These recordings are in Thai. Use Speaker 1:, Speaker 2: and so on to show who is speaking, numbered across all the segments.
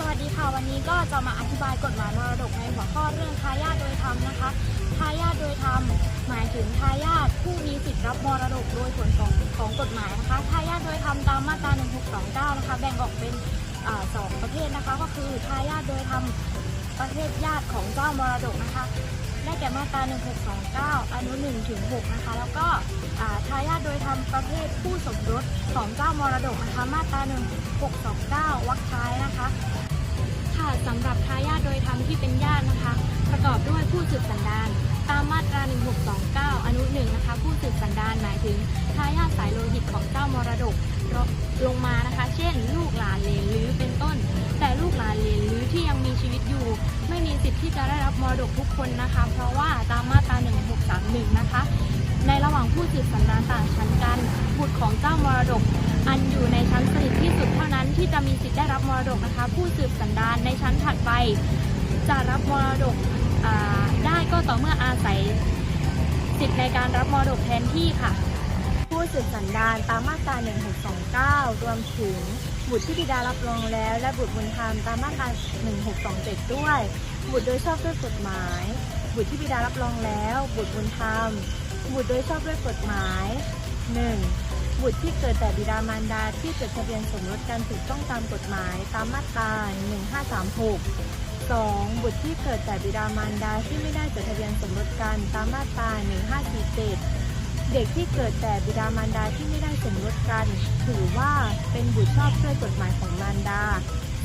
Speaker 1: สวัสดีค่ะวันนี้ก็จะมาอธิบายกฎหมายมรดกในหัวข้อเรื่องทายาทโดยธรรมนะคะทายาทโดยธรรมหมายถึงทายาทผู้มีสิทธิ์รับมรดกโดยผลของของกฎหมายนะคะทายาทโดยธรรมตามมาตรา 1629 นะคะ แบ่งออกเป็นอสองประเภทนะคะ ก็คือทายาทโดยธรรมประเภทญาติของเจ้ามรดกนะคะ ได้แก่มาตรา 1629 อนุ1ถึง6นะคะ แล้วก็ทายาทโดยธรรมประเภทผู้สมรสของเจ้ามรดกนะคะ มาตรา 1629 วรรคท้ายนะคะ ค่ะสำหรับทายาทโดยธรรมที่เป็นญาตินะคะ ประกอบด้วยผู้สืบสันดาน ตามมาตรา 1629 อนุหนึ่งนะคะ ผู้สืบสันดานหมายถึงทายาทสายโลหิตของเจ้ามรดกลงมานะคะ เช่น ลูกหลานเลนหรือเป็นต้น หลานเหลนหรือที่ยังมีชีวิตอยู่ ไม่มีสิทธิ์ที่จะได้รับมรดกทุกคนนะคะ เพราะว่าตามมาตรา 1631 นะคะ ในระหว่างผู้สืบสันดานต่างชั้นกันบุตรของเจ้ามรดก อันอยู่ในชั้นสนิทที่สุดเท่านั้นที่จะมีสิทธิ์ได้รับมรดกนะคะ ผู้สืบสันดานในชั้นถัดไป จะรับมรดกได้ก็ต่อเมื่ออาศัยสิทธิ์ในการรับมรดกแทนที่ค่ะ
Speaker 2: ผู้สืบสันดานตามมาตรา 1629 รวมถึง บุตรที่บิดารับรองแล้ว และบุตรบุญธรรมตามมาตรา1627 ด้วย บุตรโดยชอบด้วยกฎหมาย บุตรที่บิดารับรองแล้ว บุตรบุญธรรม บุตรโดยชอบด้วยกฎหมาย 1. บุตรที่เกิดแต่บิดามารดาที่จดทะเบียนสมรสกันถูกต้องตามกฎหมายตามมาตรา1536 2. บุตรที่เกิดแต่บิดามารดาที่ไม่ได้จดทะเบียนสมรสกันตามมาตรา 1547 เด็กที่เกิดแต่บิดามารดาที่ไม่ได้สมร สกัน ถือว่าเป็นบุตรชอบด้วยกฎหมายของมารดา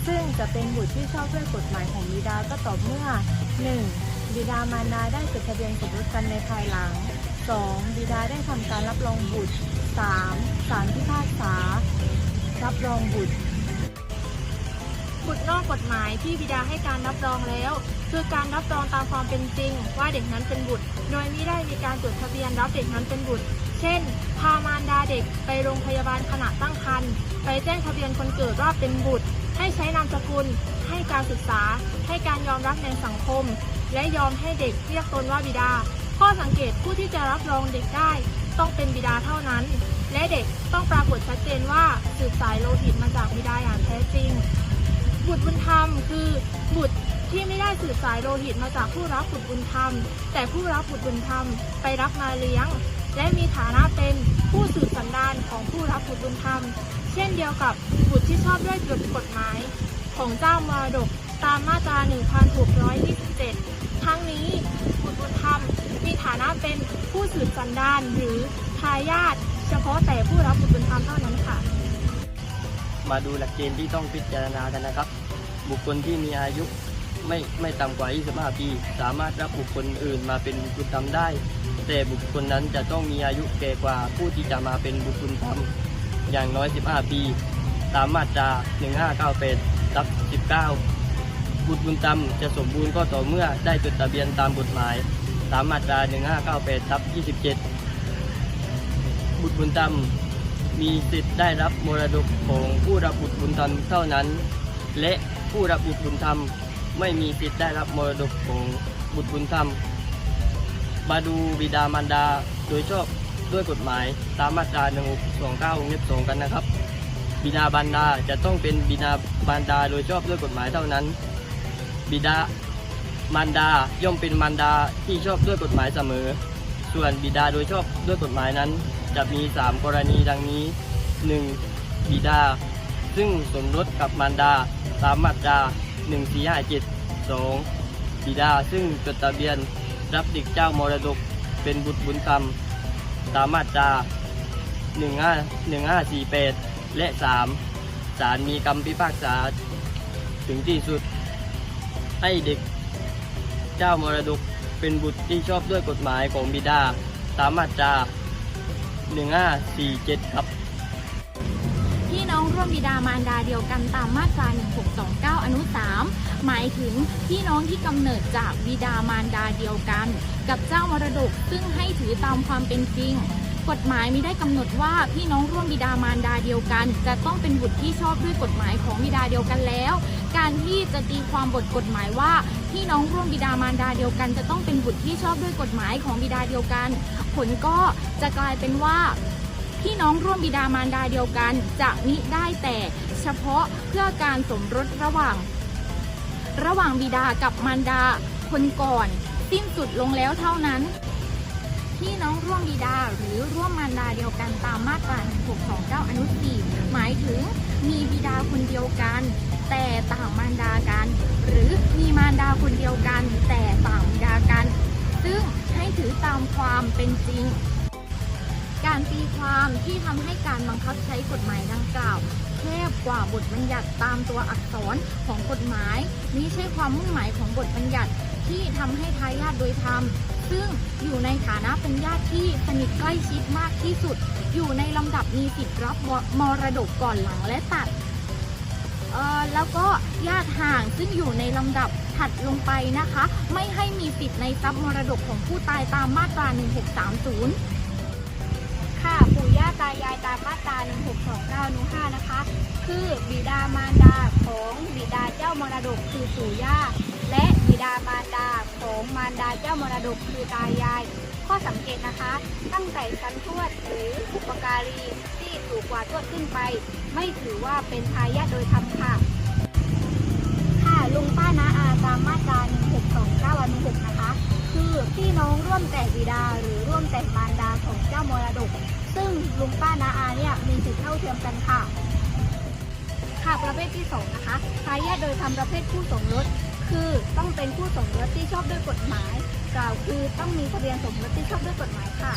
Speaker 2: ซึ่งจะเป็นบุตรที่ชอบด้วยกฎหมายของบิดาก็ต่อเมื่อ 1. บิดามารดาได้จดทะเบียนสมรสกันในภายหลัง 2. บิดาได้ทำการรับรองบุตร 3. ศาลพิพากษา รับรองบุตร
Speaker 1: บุตรนอกกฎหมายที่บิดาให้การรับรองแล้ว คือการรับรองตามความเป็นจริง ว่าเด็กนั้นเป็นบุตร โดยไม่ได้มีการจดทะเบียนรับเด็กนั้นเป็นบุตร เช่น พามารดาเด็กไปโรงพยาบาลขณะตั้งครรภ์ไปแจ้งทะเบียนคนเกิดว่าเป็นบุตร ให้ใช้นามสกุล ให้การศึกษา ให้การยอมรับในสังคม และยอมให้เด็กเรียกตนว่าบิดา ข้อสังเกตผู้ที่จะรับรองเด็กได้ ต้องเป็นบิดาเท่านั้น และเด็กต้องปรากฏชัดเจนว่าสืบสายโลหิตมาจากบิดาอย่างแท้จริง บุตรบุญธรรมคือบุตรที่ไม่ได้สืบสายโลหิตมาจากผู้รับบุตรบุญธรรม แต่ผู้รับบุตรบุญธรรมไปรับมาเลี้ยง และมีฐานะเป็นผู้สืบสันดานของผู้รับบุตรบุญธรรม เช่นเดียวกับบุตรที่ชอบด้วยกฎหมาย ของเจ้ามรดกตามมาตรา 1627 ทั้งนี้บุตรบุญธรรมมีฐานะเป็นผู้สืบสันดานหรือทายาทเฉพาะแต่ผู้รับบุตรบุญธรรมเท่านั้น
Speaker 3: มาดูหลักเกณฑ์ที่ต้องพิจารณากันนะครับ บุคคลที่มีอายุไม่ไม่ต่ำกว่า 25 ปี สามารถรับบุคคลอื่นมาเป็นบุตรบุญธรรมได้ แต่บุคคลนั้นจะต้องมีอายุแก่กว่าผู้ที่จะมาเป็นบุตรบุญธรรมอย่างน้อย 15 ปี ตามมาตรา1598ทับ19 บุตรบุญธรรมจะสมบูรณ์ก็ต่อเมื่อได้จดทะเบียนตามกฎหมาย ตามมาตรา1598ทับ27 บุตรบุญธรรม มีสิทธิ์ได้รับมรดกของผู้รับบุตรบุญธรรมเท่านั้น และผู้รับบุตรบุญธรรมไม่มีสิทธิ์ได้รับมรดกของบุตรบุญธรรมมาดูบิดามารดาโดยชอบด้วยกฎหมายตามมาตรา129วงเล็บ2กันนะครับ บิดาบรรดาจะต้องเป็นบิดาบรรดาโดยชอบด้วยกฎหมายเท่านั้น บิดามารดาย่อมเป็นมารดาที่ชอบด้วยกฎหมายเสมอ ส่วนบิดาโดยชอบด้วยกฎหมายนั้น จะมี 3 กรณีดังนี้ 1. บิดา ซึ่งสมรสกับมารดาตามมาตรา1457 2. บิดาซึ่งจดทะเบียนรับเด็กเจ้ามรดกเป็นบุตรบุญธรรม ตามมาตรา15 1548 และ 3. ศาลมีคำพิพากษา ถึงที่สุด ให้เด็กเจ้ามรดกเป็นบุตรที่ชอบด้วยกฎหมายของบิดา ตามมาตรา 1547 ครับ
Speaker 1: พี่น้องร่วมบิดามารดาเดียวกันตามมาตรา 1629 อนุ 3 หมายถึงพี่น้องที่กำเนิดจากบิดามารดาเดียวกัน กับเจ้ามรดกซึ่งให้ถือตามความเป็นจริง กฎหมายไม่ได้กำหนดว่าพี่น้องร่วมบิดามารดาเดียวกัน จะต้องเป็นบุตรที่ชอบด้วยกฎหมายของบิดาเดียวกันแล้ว การที่จะตีความบทกฎหมายว่าพี่น้องร่วมบิดามารดาเดียวกัน จะต้องเป็นบุตรที่ชอบด้วยกฎหมายของบิดาเดียวกัน ผลก็จะกลายเป็นว่า พี่น้องร่วมบิดามารดาเดียวกัน จะมิได้แต่เฉพาะเพื่อการสมรสระหว่าง
Speaker 4: ระหว่างบิดากับมารดาคนก่อน สิ้นสุดลงแล้วเท่านั้น พี่น้องร่วมบิดาหรือร่วมมารดาเดียวกันตามมาตรา629อนุ4หมายถึงมีบิดาคนเดียวกัน แต่ต่างมารดากัน หรือมีมารดาคนเดียวกัน แต่ต่างบิดากัน ซึ่งให้ถือตามความเป็นจริง การตีความที่ทำให้การบังคับใช้กฎหมายดังกล่าวแคบกว่าบทบัญญัติตามตัวอักษรของกฎหมายนี้ใช่ความมุ่งหมายของบทบัญญัติที่ทำให้ทายาทโดยธรรม ซึ่งอยู่ในฐานะเป็นญาติที่สนิทใกล้ชิดมากที่สุด อยู่ในลำดับมีสิทธิ์รับมรดกก่อนหลังและตัดแล้วก็ญาติห่างซึ่งอยู่ในลำดับถัดลงไปนะคะ ไม่ให้มีสิทธิ์ในทรัพย์มรดกของผู้ตายตามมาตรา 1630
Speaker 5: ค่ะปู่ย่าตายายตามมาตรา 1629นุ5นะคะ คือบิดามารดาของบิดาเจ้ามรดกคือปู่ย่า และบิดามารดา ของมารดาเจ้ามรดกคือตายาย ข้อสังเกตนะคะ ตั้งแต่ชั้นทวดหรืออุปการีที่สูงกว่าทวดขึ้นไป ไม่ถือว่าเป็นทายาทโดยธรรมค่ะ ค่ะลุงป้านาอาตามมาตรา1629อนุ6นะคะ คือพี่น้องร่วมแต่บิดาหรือร่วมแต่มารดาของเจ้ามรดก ซึ่งลุงป้านาอาเนี่ยมีสิทธิเท่าเทียมกันค่ะค่ะประเภทที่สองนะคะทายาทโดยทำประเภทคู่สมรส คือต้องเป็นผู้สมรสที่ชอบด้วยกฎหมาย กล่าวคือต้องมีทะเบียนสมรสที่ชอบด้วยกฎหมายค่ะ